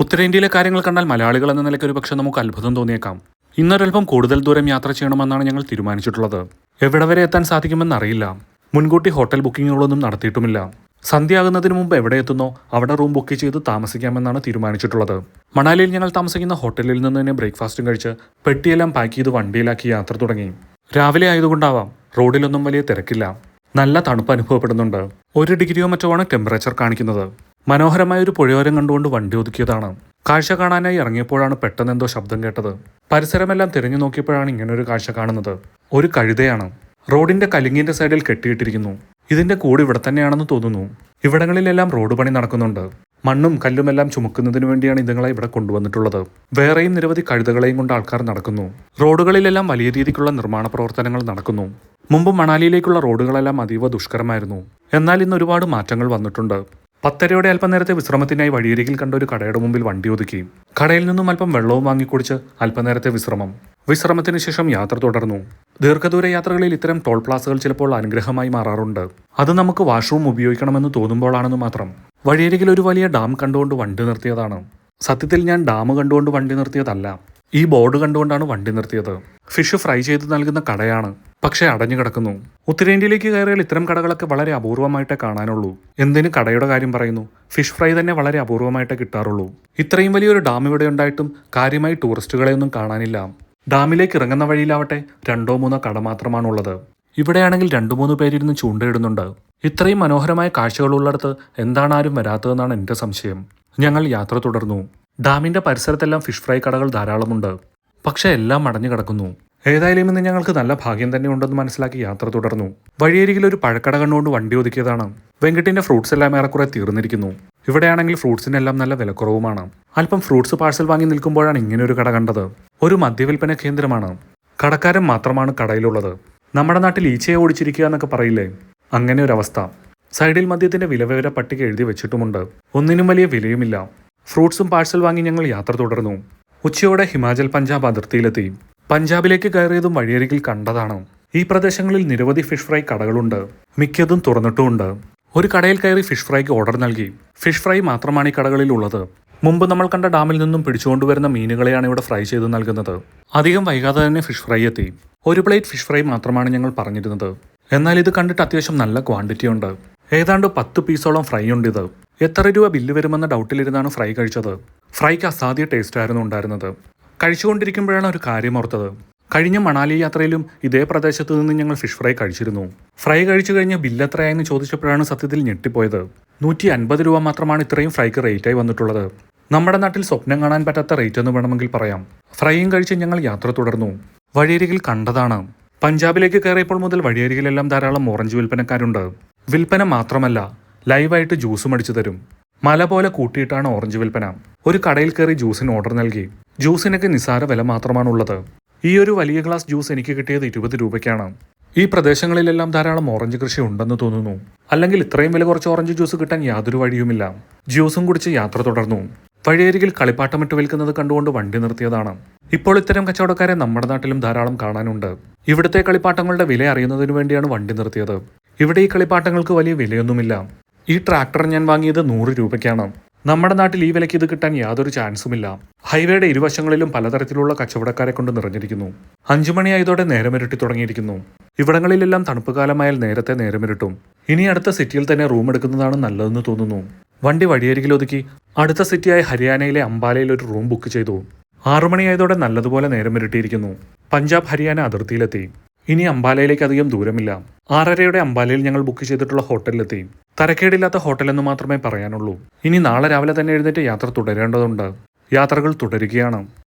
ഉത്തരേന്ത്യയിലെ കാര്യങ്ങൾ കണ്ടാൽ മലയാളികൾ എന്ന നിലയ്ക്ക് ഒരു പക്ഷേ നമുക്ക് അത്ഭുതം തോന്നിയേക്കാം. ഇന്നൊരൽപ്പം കൂടുതൽ ദൂരം യാത്ര ചെയ്യണമെന്നാണ് ഞങ്ങൾ തീരുമാനിച്ചിട്ടുള്ളത്. എവിടെ വരെ എത്താൻ സാധിക്കുമെന്ന് അറിയില്ല. മുൻകൂട്ടി ഹോട്ടൽ ബുക്കിങ്ങുകളൊന്നും നടത്തിയിട്ടുമില്ല. സന്ധ്യയാകുന്നതിന് മുമ്പ് എവിടെ എത്തുന്നോ അവിടെ റൂം ബുക്ക് ചെയ്ത് താമസിക്കാമെന്നാണ് തീരുമാനിച്ചിട്ടുള്ളത്. മണാലിയിൽ ഞങ്ങൾ താമസിക്കുന്ന ഹോട്ടലിൽ നിന്ന് തന്നെ ബ്രേക്ക്ഫാസ്റ്റും കഴിച്ച് പെട്ടിയെല്ലാം പാക്ക് ചെയ്ത് വണ്ടിയിലാക്കി യാത്ര തുടങ്ങി. രാവിലെ ആയതുകൊണ്ടാവാം റോഡിലൊന്നും വലിയ തിരക്കില്ല. നല്ല തണുപ്പ് അനുഭവപ്പെടുന്നുണ്ട്. ഒരു ഡിഗ്രിയോ മറ്റോ ആണ് ടെമ്പറേച്ചർ കാണിക്കുന്നത്. മനോഹരമായ ഒരു പുഴയോരം കണ്ടുകൊണ്ട് വണ്ടി ഒതുക്കിയതാണ്. കാഴ്ച കാണാനായി ഇറങ്ങിയപ്പോഴാണ് പെട്ടെന്ന് എന്തോ ശബ്ദം കേട്ടത്. പരിസരമെല്ലാം തിരഞ്ഞു നോക്കിയപ്പോഴാണ് ഇങ്ങനൊരു കാഴ്ച കാണുന്നത്. ഒരു കഴുതയാണ്. റോഡിന്റെ കലിങ്ങിന്റെ സൈഡിൽ കെട്ടിയിട്ടിരിക്കുന്നു. ഇതിന്റെ കൂട് ഇവിടെ തന്നെയാണെന്ന് തോന്നുന്നു. ഇവിടങ്ങളിലെല്ലാം റോഡ് പണി നടക്കുന്നുണ്ട്. മണ്ണും കല്ലുമെല്ലാം ചുമക്കുന്നതിന് വേണ്ടിയാണ് ഇതുങ്ങളെ ഇവിടെ കൊണ്ടുവന്നിട്ടുള്ളത്. വേറെയും നിരവധി കഴുതകളെയും കൊണ്ട് ആൾക്കാർ നടക്കുന്നു. റോഡുകളിലെല്ലാം വലിയ രീതിക്കുള്ള നിർമ്മാണ പ്രവർത്തനങ്ങൾ നടക്കുന്നു. മുമ്പ് മണാലിയിലേക്കുള്ള റോഡുകളെല്ലാം അതീവ ദുഷ്കരമായിരുന്നു. എന്നാൽ ഇന്ന് ഒരുപാട് മാറ്റങ്ങൾ വന്നിട്ടുണ്ട്. പത്തരയുടെ അല്പനേരത്തെ വിശ്രമത്തിനായി വഴിയരികിൽ കണ്ട ഒരു കടയുടെ മുമ്പിൽ വണ്ടി ഒതുക്കി. കടയിൽ നിന്നും അല്പം വെള്ളവും വാങ്ങിക്കുടിച്ച് അല്പനേരത്തെ വിശ്രമം. വിശ്രമത്തിന് ശേഷം യാത്ര തുടർന്നു. ദീർഘദൂര യാത്രകളിൽ ഇത്തരം ടോൾ പ്ലാസകൾ ചിലപ്പോൾ അനുഗ്രഹമായി മാറാറുണ്ട്. അത് നമുക്ക് വാഷ്റൂം ഉപയോഗിക്കണമെന്ന് തോന്നുമ്പോഴാണെന്ന് മാത്രം. വഴിയരികിൽ ഒരു വലിയ ഡാം കണ്ടുകൊണ്ട് വണ്ടി നിർത്തിയതാണ്. സത്യത്തിൽ ഞാൻ ഡാം കണ്ടുകൊണ്ട് വണ്ടി നിർത്തിയതല്ല. ഈ ബോർഡ് കണ്ടുകൊണ്ടാണ് വണ്ടി നിർത്തിയത്. ഫിഷ് ഫ്രൈ ചെയ്ത് നൽകുന്ന കടയാണ്. പക്ഷേ അടഞ്ഞു കിടക്കുന്നു. ഉത്തരേന്ത്യയിലേക്ക് കയറിയാൽ ഇത്തരം കടകളൊക്കെ വളരെ അപൂർവമായിട്ടേ കാണാനുള്ളൂ. എന്തിന് കടയുടെ കാര്യം പറയുന്നു? ഫിഷ് ഫ്രൈ തന്നെ വളരെ അപൂർവമായിട്ടേ കിട്ടാറുള്ളൂ. ഇത്രയും വലിയൊരു ഡാം ഇവിടെ ഉണ്ടായിട്ടും കാര്യമായി ടൂറിസ്റ്റുകളെ ഒന്നും കാണാനില്ല. ഡാമിലേക്ക് ഇറങ്ങുന്ന വഴിയിലാവട്ടെ രണ്ടോ മൂന്നോ കട മാത്രമാണുള്ളത്. ഇവിടെയാണെങ്കിൽ രണ്ടു മൂന്ന് പേരിരുന്ന് ചൂണ്ടയിടുന്നുണ്ട്. ഇത്രയും മനോഹരമായ കാഴ്ചകളുള്ളിടത്ത് എന്താണ് ആരും വരാത്തതെന്നാണ് എന്റെ സംശയം. ഞങ്ങൾ യാത്ര തുടർന്നു. ഡാമിന്റെ പരിസരത്തെല്ലാം ഫിഷ് ഫ്രൈ കടകൾ ധാരാളമുണ്ട്. പക്ഷേ എല്ലാം അടഞ്ഞു കിടക്കുന്നു. ഏതായാലും ഇന്ന് ഞങ്ങൾക്ക് നല്ല ഭാഗ്യം തന്നെ ഉണ്ടെന്ന് മനസ്സിലാക്കി യാത്ര തുടർന്നു. വഴിയരികിൽ ഒരു പഴക്കട കണ്ടുകൊണ്ട് വണ്ടി ഒതുക്കിയതാണ്. വെങ്കട്ടിന്റെ ഫ്രൂട്ട്സ് എല്ലാം ഏറെക്കുറെ തീർന്നിരിക്കുന്നു. ഇവിടെയാണെങ്കിൽ ഫ്രൂട്ട്സിനെല്ലാം നല്ല വിലക്കുറവുമാണ്. അല്പം ഫ്രൂട്ട്സ് പാഴ്സൽ വാങ്ങി നിൽക്കുമ്പോഴാണ് ഇങ്ങനെ ഒരു കട കണ്ടത്. ഒരു മദ്യവിൽപ്പന കേന്ദ്രമാണ്. കടക്കാരൻ മാത്രമാണ് കടയിലുള്ളത്. നമ്മുടെ നാട്ടിൽ ഈച്ചയെ ഓടിച്ചിരിക്കുക എന്നൊക്കെ പറയില്ലേ? അങ്ങനെ ഒരു അവസ്ഥ. സൈഡിൽ മദ്യത്തിന്റെ വിലവിവര പട്ടിക എഴുതി വെച്ചിട്ടുമുണ്ട്. ഒന്നിനും വലിയ വിലയുമില്ല. ഫ്രൂട്ട്സും പാഴ്സൽ വാങ്ങി ഞങ്ങൾ യാത്ര തുടർന്നു. ഉച്ചയോടെ ഹിമാചൽ പഞ്ചാബ് അതിർത്തിയിലെത്തി. പഞ്ചാബിലേക്ക് കയറിയതും വഴിയരികിൽ കണ്ടതാണ്. ഈ പ്രദേശങ്ങളിൽ നിരവധി ഫിഷ് ഫ്രൈ കടകളുണ്ട്. മിക്കതും തുറന്നിട്ടുമുണ്ട്. ഒരു കടയിൽ കയറി ഫിഷ് ഫ്രൈക്ക് ഓർഡർ നൽകി. ഫിഷ് ഫ്രൈ മാത്രമാണ് ഈ കടകളിൽ ഉള്ളത്. മുമ്പ് നമ്മൾ കണ്ട ഡാമിൽ നിന്നും പിടിച്ചുകൊണ്ടുവരുന്ന മീനുകളെയാണ് ഇവിടെ ഫ്രൈ ചെയ്ത് നൽകുന്നത്. അധികം വൈകാതെ തന്നെ ഫിഷ് ഫ്രൈ എത്തി. ഒരു പ്ലേറ്റ് ഫിഷ് ഫ്രൈ മാത്രമാണ് ഞങ്ങൾ പറഞ്ഞിരുന്നത്. എന്നാൽ ഇത് കണ്ടിട്ട് അത്യാവശ്യം നല്ല ക്വാണ്ടിറ്റി ഉണ്ട്. ഏതാണ്ട് പത്ത് പീസോളം ഫ്രൈ ഉണ്ട് ഇത് എത്ര രൂപ ബില്ല് വരുമെന്ന ഡൗട്ടിലിരുന്നാണ് ഫ്രൈ കഴിച്ചത്. ഫ്രൈക്ക് അസാധ്യ ടേസ്റ്റ് ആയിരുന്നു ഉണ്ടായിരുന്നത്. കഴിച്ചുകൊണ്ടിരിക്കുമ്പോഴാണ് ഒരു കാര്യം ഓർത്തത്. കഴിഞ്ഞ മണാലി യാത്രയിലും ഇതേ പ്രദേശത്ത് നിന്ന് ഞങ്ങൾ ഫിഷ് ഫ്രൈ കഴിച്ചിരുന്നു. ഫ്രൈ കഴിച്ചു കഴിഞ്ഞ ബില്ല് എത്രയായെന്ന് ചോദിച്ചപ്പോഴാണ് സത്യത്തിൽ ഞെട്ടിപ്പോയത്. നൂറ്റി അൻപത് രൂപ മാത്രമാണ് ഇത്രയും ഫ്രൈക്ക് റേറ്റായി വന്നിട്ടുള്ളത്. നമ്മുടെ നാട്ടിൽ സ്വപ്നം കാണാൻ പറ്റാത്ത റേറ്റ് എന്ന് വേണമെങ്കിൽ പറയാം. ഫ്രൈയും കഴിച്ച് ഞങ്ങൾ യാത്ര തുടർന്നു. വഴിയരികിൽ കണ്ടതാണ്. പഞ്ചാബിലേക്ക് കയറിയപ്പോൾ മുതൽ വഴിയരികിലെല്ലാം ധാരാളം ഓറഞ്ച് വിൽപ്പനക്കാരുണ്ട്. വിൽപ്പന മാത്രമല്ല ലൈവായിട്ട് ജ്യൂസും അടിച്ചു തരും. മല പോലെ കൂട്ടിയിട്ടാണ് ഓറഞ്ച് വിൽപ്പന. ഒരു കടയിൽ കയറി ജ്യൂസിന് ഓർഡർ നൽകി. ജ്യൂസിനൊക്കെ നിസാര വില മാത്രമാണുള്ളത്. ഈ ഒരു വലിയ ഗ്ലാസ് ജ്യൂസ് എനിക്ക് കിട്ടിയത് ഇരുപത് രൂപയ്ക്കാണ്. ഈ പ്രദേശങ്ങളിലെല്ലാം ധാരാളം ഓറഞ്ച് കൃഷി ഉണ്ടെന്ന് തോന്നുന്നു. അല്ലെങ്കിൽ ഇത്രയും വില കുറച്ച് ഓറഞ്ച് ജ്യൂസ് കിട്ടാൻ യാതൊരു വഴിയുമില്ല. ജ്യൂസും കുടിച്ച് യാത്ര തുടർന്നു. വഴിയരികിൽ കളിപ്പാട്ടമിട്ട് വിൽക്കുന്നത് കണ്ടുകൊണ്ട് വണ്ടി നിർത്തിയതാണ്. ഇപ്പോൾ ഇത്തരം കച്ചവടക്കാരെ നമ്മുടെ നാട്ടിലും ധാരാളം കാണാനുണ്ട്. ഇവിടുത്തെ കളിപ്പാട്ടങ്ങളുടെ വില അറിയുന്നതിനു വേണ്ടിയാണ് വണ്ടി നിർത്തിയത്. ഇവിടെ ഈ കളിപ്പാട്ടങ്ങൾക്ക് വലിയ വിലയൊന്നുമില്ല. ഈ ട്രാക്ടർ ഞാൻ വാങ്ങിയത് നൂറ് രൂപയ്ക്കാണ്. നമ്മുടെ നാട്ടിൽ ഈ വിലയ്ക്ക് ഇത് കിട്ടാൻ യാതൊരു ചാൻസുമില്ല. ഹൈവേയുടെ ഇരുവശങ്ങളിലും പലതരത്തിലുള്ള കച്ചവടക്കാരെ കൊണ്ട് നിറഞ്ഞിരിക്കുന്നു. അഞ്ചുമണിയായതോടെ നേരമിരട്ടി തുടങ്ങിയിരിക്കുന്നു. ഇവിടങ്ങളിലെല്ലാം തണുപ്പ് കാലമായാൽ നേരത്തെ നേരമിരട്ടും. ഇനി അടുത്ത സിറ്റിയിൽ തന്നെ റൂം എടുക്കുന്നതാണ് നല്ലതെന്ന് തോന്നുന്നു. വണ്ടി വഴിയരികിൽ ഒതുക്കി അടുത്ത സിറ്റിയായ ഹരിയാനയിലെ അംബാലയിൽ ഒരു റൂം ബുക്ക് ചെയ്തു. ആറുമണിയായതോടെ നല്ലതുപോലെ നേരമിരട്ടിയിരിക്കുന്നു. പഞ്ചാബ് ഹരിയാന അതിർത്തിയിലെത്തി. ഇനി അംബാലയിലേക്ക് അധികം ദൂരമില്ല. ആറരയുടെ അംബാലയിൽ ഞങ്ങൾ ബുക്ക് ചെയ്തിട്ടുള്ള ഹോട്ടലിലെത്തി. തരക്കേടില്ലാത്ത ഹോട്ടലെന്ന് മാത്രമേ പറയാനുള്ളൂ. ഇനി നാളെ രാവിലെ തന്നെ എഴുന്നേറ്റ് യാത്ര തുടരേണ്ടതുണ്ട്. യാത്രകൾ തുടരുകയാണ്.